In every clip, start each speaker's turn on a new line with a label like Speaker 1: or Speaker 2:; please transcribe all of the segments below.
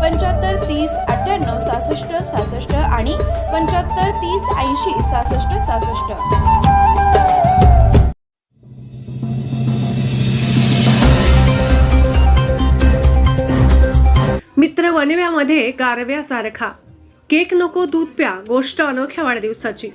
Speaker 1: पंच्याहत्तर तीस अठ्ठ्याण्णव सहासष्ट सहासष्ट आणि पंच्याहत्तर तीस ऐंशी सहासष्ट सहासष्ट.
Speaker 2: मित्र वनव्यामध्ये गारव्यासारखा. केक नको दूध प्या गोष्ट अनोख्या वाढदिवसाची.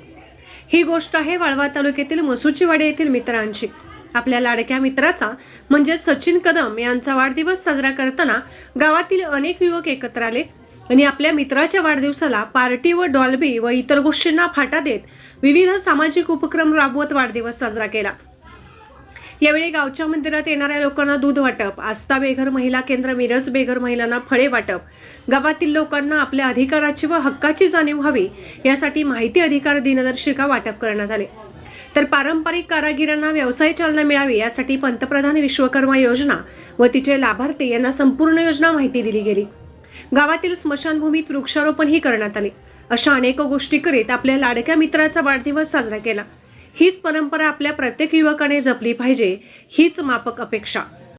Speaker 2: ही गोष्ट आहे वाळवा तालुक्यातील मसुचीवाडी येथील मित्रांची. आपल्या लाडक्या मित्राचा. म्हणजे सचिन कदम यांचा वाढदिवस साजरा करताना गावातील अनेक युवक एकत्र आले. आणि आपल्या मित्राच्या वाढदिवसाला पार्टी व डॉल्बी व इतर गोष्टींना फाटा देत विविध सामाजिक उपक्रम राबवत वाढदिवस साजरा केला. यावेळी गावच्या मंदिरात येणाऱ्या लोकांना दूध वाटप आस्था बेघर महिला केंद्र मिरज बेघर महिलांना फळे वाटप गावातील लोकांना आपल्या अधिकाराची व हक्काची जाणीव व्हावी यासाठी माहिती अधिकार दिनदर्शिका वाटप करण्यात आले. तर पारंपरिक कारागिरांना व्यवसाय चालना मिळावी यासाठी पंतप्रधान विश्वकर्मा योजना व तिचे लाभार्थी यांना संपूर्ण योजना माहिती दिली गेली. गावातील स्मशानभूमीत वृक्षारोपणही करण्यात आले. अशा अनेक गोष्टी करीत आपल्या लाडक्या मित्राचा वाढदिवस साजरा केला. हीच परंपरा आपल्या प्रत्येक युवकाने जपली पाहिजे हीच मापक अपेक्षा.